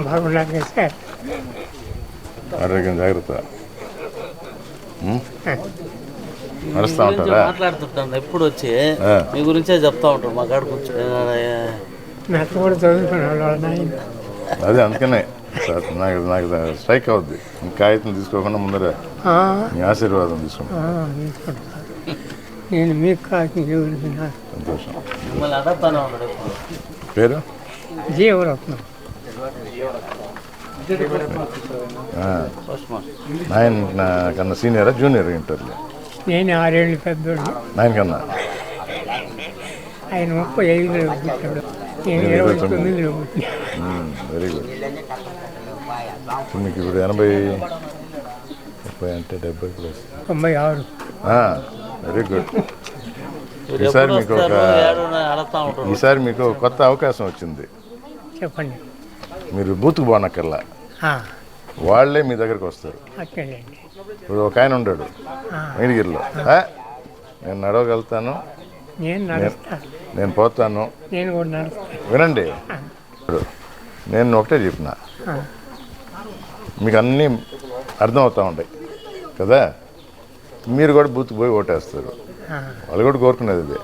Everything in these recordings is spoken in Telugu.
బాగున్నాను సార్ ఆరోగ్యం జాగ్రత్త? నడుస్తూ ఉంటారా? మాట్లాడుతుంటాను. ఎప్పుడు వచ్చి. మీ గురించే చెప్తా ఉంటారు. మా కాడ నాకు కూడా నాయన అదే అందుకనే. సార్ నాకు నాకు స్ట్రైక్ అవుద్ది. కాగితం తీసుకోకుండా ముందర ఆ, మీ ఆశీర్వాదం తీసుకుంటాం. ఆ, తీసుకుంటా. సార్. నేను మీకు జీవులు సంతోషం. పేరు? జీవరత్నం. ఆ, ఫస్ట్ మాస్టర్ నాయన నా కన్నా సీనియరా జూనియర్ ఇంటర్లో నేను ఆరేళ్ళు పెద్దోడు నాయన కన్నా ఆయన ముప్పై ఐదులో పుట్టాడు నేను ఇరవై తొమ్మిదిలో వెరీ గుడ్ మీకు ఇప్పుడు ఎనభై ముప్పై అంటే డెబ్బై ప్లస్ తొంభై ఆరు వెరీ గుడ్ ఈసారి మీకు ఒక- ఈసారి మీకు కొత్త అవకాశం వచ్చింది చెప్పండి మీరు బూత్కు పోనక్కర్లా. ఆ, వాళ్ళే మీ దగ్గరికి వస్తారు. ఇప్పుడు ఒక ఆయన ఉన్నాడు మేడిగిరిలో "ఆ, నేను నడవగలుగుతాను. నేను పోతాను. వినండి. నేను ఒకటే చెప్పిన. మీకు అన్నీ అర్థం అవుతూ ఉంటాయి. కదా? మీరు కూడా బూత్కి పోయి ఓటేస్తారు. వాళ్ళు కూడా కోరుకునేది ఇదే.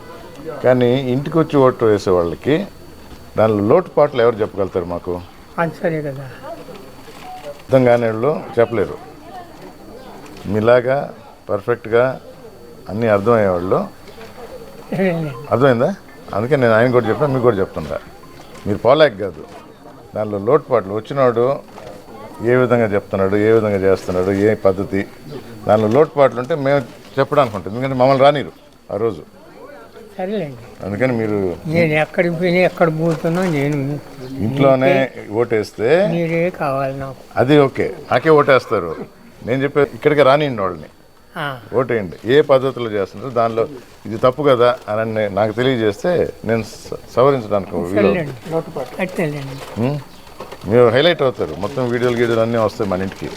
కానీ ఇంటికి వచ్చి ఓటు వేసే వాళ్ళకి దానిలో లోటుపాట్లు ఎవరు చెప్పగలుగుతారు మాకు? అది కదా. అర్థం కాని వాళ్ళు చెప్పలేరు. మీలాగా పర్ఫెక్ట్గా అన్నీ అర్థమయ్యేవాళ్ళు. అర్థమైందా? అందుకే నేను ఆయన కూడా చెప్పినా మీకు కూడా చెప్తుంటా. మీరు పోలేక కాదు. దానిలో లోటుపాట్లు. వచ్చినవాడు ఏ విధంగా చెప్తున్నాడు ఏ విధంగా చేస్తున్నాడు ఏ పద్ధతి దానిలో లోటుపాట్లు ఉంటే మేము చెప్పడానికి ఉంటుంది ఎందుకంటే మమ్మల్ని రానిరు ఆ రోజు. సరేలేండి. అందుకని మీరు నేను ఎక్కడికి పోయినా ఎక్కడ పోతున్నా నేను ఇంట్లోనే ఓటేస్తే మీరే కావాలి నాకు. అది ఓకే. నాకే ఓటేస్తారు. నేను చెప్పే ఇక్కడికి రానియండి వాళ్ళని ఓటేయండి. ఏ పద్ధతిలో చేస్తున్నారు దానిలో ఇది తప్పు కదా అని నాకు తెలియజేస్తే నేను సవరించడానికి? మీరు హైలైట్ అవుతారు. మొత్తం వీడియోలు గీడియోలు అన్నీ వస్తాయి మన ఇంటికి.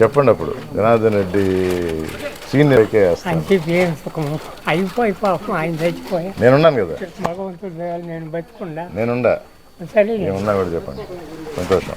చెప్పండి అప్పుడు. జనార్దన్ రెడ్డి అని చెప్పి ఏం సుఖము అయిపోయి పాపం ఆయన చచ్చిపోయా. నేనున్నాను కదా. భగవంతుడు నేను బతికుండా నేనుండా. సరే ఏమున్నా కూడా చెప్పండి. సంతోషం.